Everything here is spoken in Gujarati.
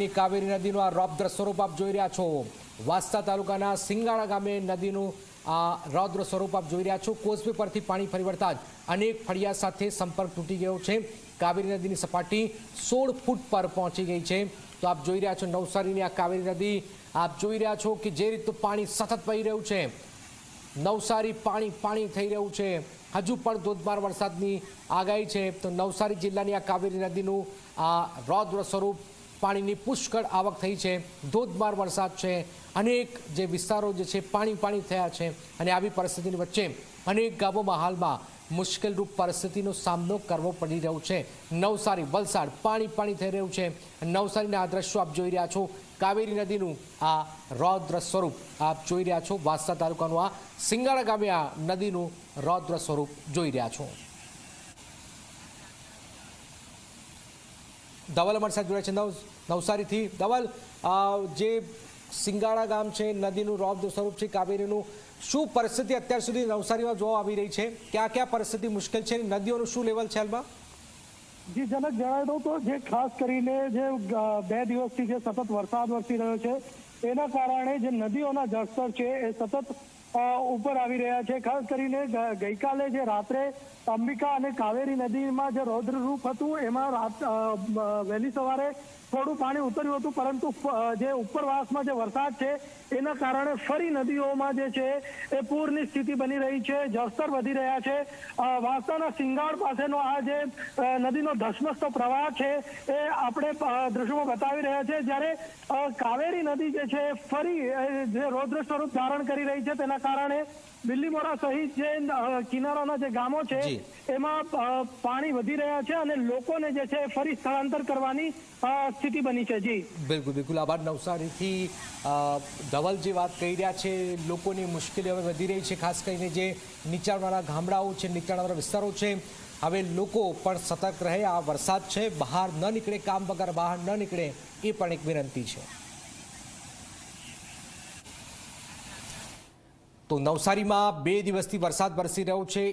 પાણીની કાવેરી નદીનું આ રૌદ્ર સ્વરૂપ આપ જોઈ રહ્યા છો. વાસ્તા તાલુકાના સિંગાળા ગામે નદીનું આ રૌદ્ર સ્વરૂપ આપ જોઈ રહ્યા છો. કોઝવે પરથી પાણી ફરી વળતા જ અનેક ફળિયા સાથે સંપર્ક તૂટી ગયો છે. કાવેરી નદીની સપાટી સોળ ફૂટ પર પહોંચી ગઈ છે. તો આપ જોઈ રહ્યા છો નવસારીની આ કાવેરી નદી. આપ જોઈ રહ્યા છો કે જે રીતનું પાણી સતત વહી રહ્યું છે. નવસારી પાણી પાણી થઈ રહ્યું છે. હજુ પણ ધોધમાર વરસાદની આગાહી છે. તો નવસારી જિલ્લાની આ કાવેરી નદીનું આ રૌદ્ર સ્વરૂપ પાણીની પુષ્કળ આવક થઈ છે, ધોધમાર વરસાદ છે, અનેક જે વિસ્તારો જે છે પાણી પાણી થયા છે અને આવી પરિસ્થિતિની વચ્ચે અનેક ગામોમાં હાલમાં મુશ્કેલરૂપ પરિસ્થિતિનો સામનો કરવો પડી રહ્યો છે. નવસારી, વલસાડ પાણી પાણી થઈ રહ્યું છે. નવસારીના આ દ્રશ્યો આપ જોઈ રહ્યા છો. કાવેરી નદીનું આ રૌદ્ર સ્વરૂપ આપ જોઈ રહ્યા છો. વાંસદા તાલુકાનું આ સિંગાળા ગામે આ નદીનું રૌદ્ર સ્વરૂપ જોઈ રહ્યા છો. ધવલ અમારી સાથે જોડાય છે. નવ નવસારીથી. ધવલ જે સિંગાળા ગામ છે, નદીનું રૌદ્ર સ્વરૂપ છે, કાવેરીનું, શું પરિસ્થિતિ અત્યાર સુધી નવસારીમાં જોવા આવી રહી છે? ક્યાં ક્યાં પરિસ્થિતિ મુશ્કેલ છે? નદીઓનું શું લેવલ છે હાલમાં? જી, જનક જણાવી દઉં તો જે ખાસ કરીને જે બે દિવસથી જે સતત વરસાદ વરસી રહ્યો છે, એના કારણે જે નદીઓના જળસ્તર છે, એ સતત ઉપર આવી રહ્યા છે. ખાસ કરીને ગઈકાલે જે રાત્રે અંબિકા અને કાવેરી નદીમાં જે રૌદ્ર હતું, એમાં રાત વહેલી સવારે થોડું પાણી ઉતર્યું હતું, પરંતુ જે ઉપરવાસમાં જે વરસાદ છે, એના કારણે ફરી નદીઓમાં જે છે, એ પૂરની સ્થિતિ બની રહી છે, જળસ્તર વધી રહ્યા છે. વાસ્તાના સિંગાળ પાસેનો આ જે નદીનો ધસમસતો પ્રવાહ છે, એ આપણે દ્રશ્યો બતાવી રહ્યા છે. જ્યારે કાવેરી નદી જે છે ફરી જે રૌદ્ર સ્વરૂપ ધારણ કરી રહી છે, તેના કારણે બિલ્લીમોરા સહિત જે કિનારાના જે ગામો છે એમાં પાણી વધી રહ્યા છે અને લોકોને જે છે ફરી સ્થળાંતર કરવાની સ્થિતિ બની છે. જી. બિલકુલ બિલકુલ. આભાર નવસારીથી ધવલ જે વાત કહી રહ્યા છે લોકોની મુશ્કેલી હવે વધી રહી છે ખાસ કરીને જે નીચાણવાળા ગામડાઓ છે નીચાણવાળા વિસ્તારો છે. હવે લોકો પણ સતર્ક રહે આ વરસાદ છે બહાર ન નીકળે કામ વગર બહાર ન નીકળે એ પણ એક વિનંતી છે. તો નવસારીમાં બે દિવસથી વરસાદ વરસી રહ્યો છે.